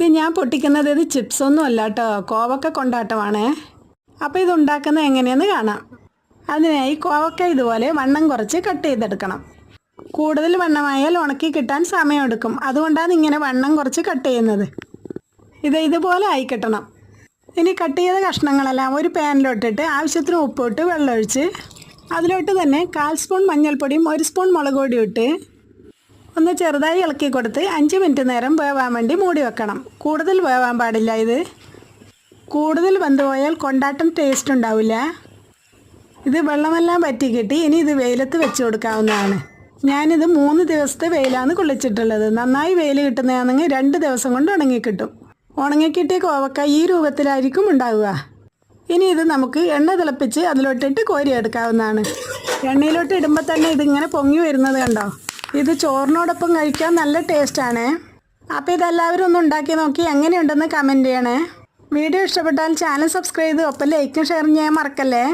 ഇത് ഞാൻ പൊട്ടിക്കുന്നത് ഇത് ചിപ്സൊന്നും അല്ല കേട്ടോ കോവക്ക കൊണ്ടാട്ടമാണേ. അപ്പോൾ ഇത് ഉണ്ടാക്കുന്നത് എങ്ങനെയെന്ന് കാണാം. അതിനായി കോവക്ക ഇതുപോലെ വണ്ണം കുറച്ച് കട്ട് ചെയ്തെടുക്കണം. കൂടുതൽ വണ്ണമായാൽ ഉണക്കി കിട്ടാൻ സമയമെടുക്കും. അതുകൊണ്ടാണ് ഇങ്ങനെ വണ്ണം കുറച്ച് കട്ട് ചെയ്യുന്നത്. ഇത് ഇതുപോലെ ആയി കിട്ടണം. ഇനി കട്ട് ചെയ്ത കഷ്ണങ്ങളെല്ലാം ഒരു പാനിലോട്ടിട്ട് ആവശ്യത്തിന് ഉപ്പിട്ട് വെള്ളമൊഴിച്ച് അതിലോട്ട് തന്നെ കാൽ സ്പൂൺ മഞ്ഞൾപ്പൊടിയും ഒരു സ്പൂൺ മുളക് പൊടിയും ഇട്ട് ഒന്ന് ചെറുതായി ഇളക്കി കൊടുത്ത് അഞ്ച് മിനിറ്റ് നേരം വേവാൻ വേണ്ടി മൂടി വെക്കണം. കൂടുതൽ വേവാൻ പാടില്ല ഇത്. കൂടുതൽ വെന്ത് പോയാൽ കൊണ്ടാട്ടം ടേസ്റ്റ് ഉണ്ടാവില്ല. ഇത് വെള്ളമെല്ലാം വറ്റി കിട്ടി ഇനി ഇത് വെയിലത്ത് വെച്ച് കൊടുക്കാവുന്നതാണ്. ഞാനിത് മൂന്ന് ദിവസത്തെ വെയിലാണ് കുളിച്ചിട്ടുള്ളത് നന്നായി വെയിൽ കിട്ടുന്നതാണെങ്കിൽ രണ്ട് ദിവസം കൊണ്ട് ഉണങ്ങിക്കിട്ടും ഉണങ്ങിക്കിട്ടിയ കോവക്ക ഈ രൂപത്തിലായിരിക്കും ഉണ്ടാവുക. ഇനി ഇത് നമുക്ക് എണ്ണ തിളപ്പിച്ച് അതിലോട്ടിട്ട് കോരി എടുക്കാവുന്നതാണ് എണ്ണയിലോട്ട് ഇടുമ്പോൾ തന്നെ ഇതിങ്ങനെ പൊങ്ങി വരുന്നത് കണ്ടോ? ഇത് ചോറിനോടൊപ്പം കഴിക്കാൻ നല്ല ടേസ്റ്റാണ്. അപ്പോൾ ഇതെല്ലാവരും ഒന്ന് ഉണ്ടാക്കി നോക്കി എങ്ങനെയുണ്ടെന്ന് കമന്റ് ചെയ്യണേ. വീഡിയോ ഇഷ്ടപ്പെട്ടാൽ ചാനൽ സബ്സ്ക്രൈബ് ചെയ്ത് ഒപ്പം ലൈക്കും ഷെയറും ചെയ്യാൻ മറക്കല്ലേ?